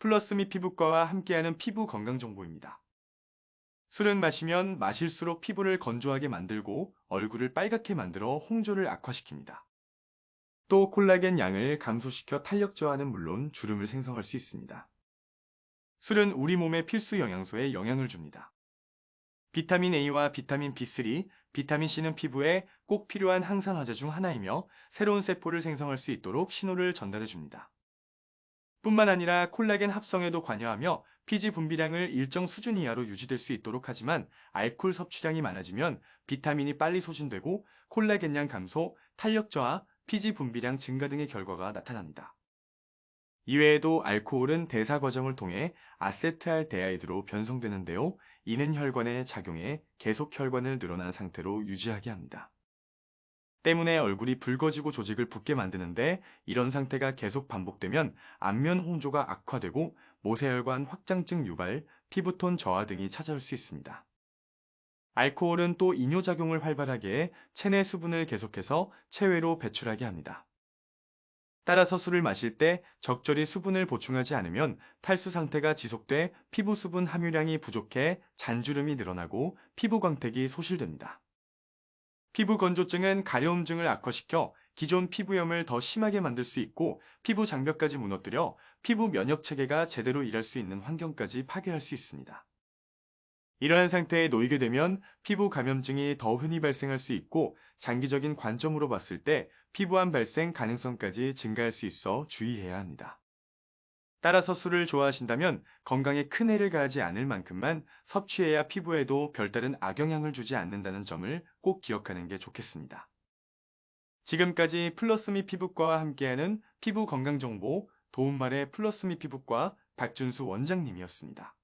플러스미 피부과와 함께하는 피부 건강 정보입니다. 술은 마시면 마실수록 피부를 건조하게 만들고 얼굴을 빨갛게 만들어 홍조를 악화시킵니다. 또 콜라겐 양을 감소시켜 탄력 저하는 물론 주름을 생성할 수 있습니다. 술은 우리 몸의 필수 영양소에 영향을 줍니다. 비타민 A와 비타민 B3, 비타민 C는 피부에 꼭 필요한 항산화제 중 하나이며 새로운 세포를 생성할 수 있도록 신호를 전달해 줍니다. 뿐만 아니라 콜라겐 합성에도 관여하며 피지 분비량을 일정 수준 이하로 유지될 수 있도록 하지만 알코올 섭취량이 많아지면 비타민이 빨리 소진되고 콜라겐량 감소, 탄력 저하, 피지 분비량 증가 등의 결과가 나타납니다. 이외에도 알코올은 대사 과정을 통해 아세트알데하이드로 변성되는데요. 이는 혈관에 작용해 계속 혈관을 늘어난 상태로 유지하게 합니다. 때문에 얼굴이 붉어지고 조직을 붓게 만드는데 이런 상태가 계속 반복되면 안면 홍조가 악화되고 모세혈관 확장증 유발, 피부톤 저하 등이 찾아올 수 있습니다. 알코올은 또 이뇨작용을 활발하게 해 체내 수분을 계속해서 체외로 배출하게 합니다. 따라서 술을 마실 때 적절히 수분을 보충하지 않으면 탈수 상태가 지속돼 피부 수분 함유량이 부족해 잔주름이 늘어나고 피부 광택이 소실됩니다. 피부 건조증은 가려움증을 악화시켜 기존 피부염을 더 심하게 만들 수 있고 피부 장벽까지 무너뜨려 피부 면역 체계가 제대로 일할 수 있는 환경까지 파괴할 수 있습니다. 이러한 상태에 놓이게 되면 피부 감염증이 더 흔히 발생할 수 있고 장기적인 관점으로 봤을 때 피부암 발생 가능성까지 증가할 수 있어 주의해야 합니다. 따라서 술을 좋아하신다면 건강에 큰 해를 가하지 않을 만큼만 섭취해야 피부에도 별다른 악영향을 주지 않는다는 점을 꼭 기억하는 게 좋겠습니다. 지금까지 플러스미 피부과와 함께하는 피부 건강 정보 도움말의 플러스미 피부과 박준수 원장님이었습니다.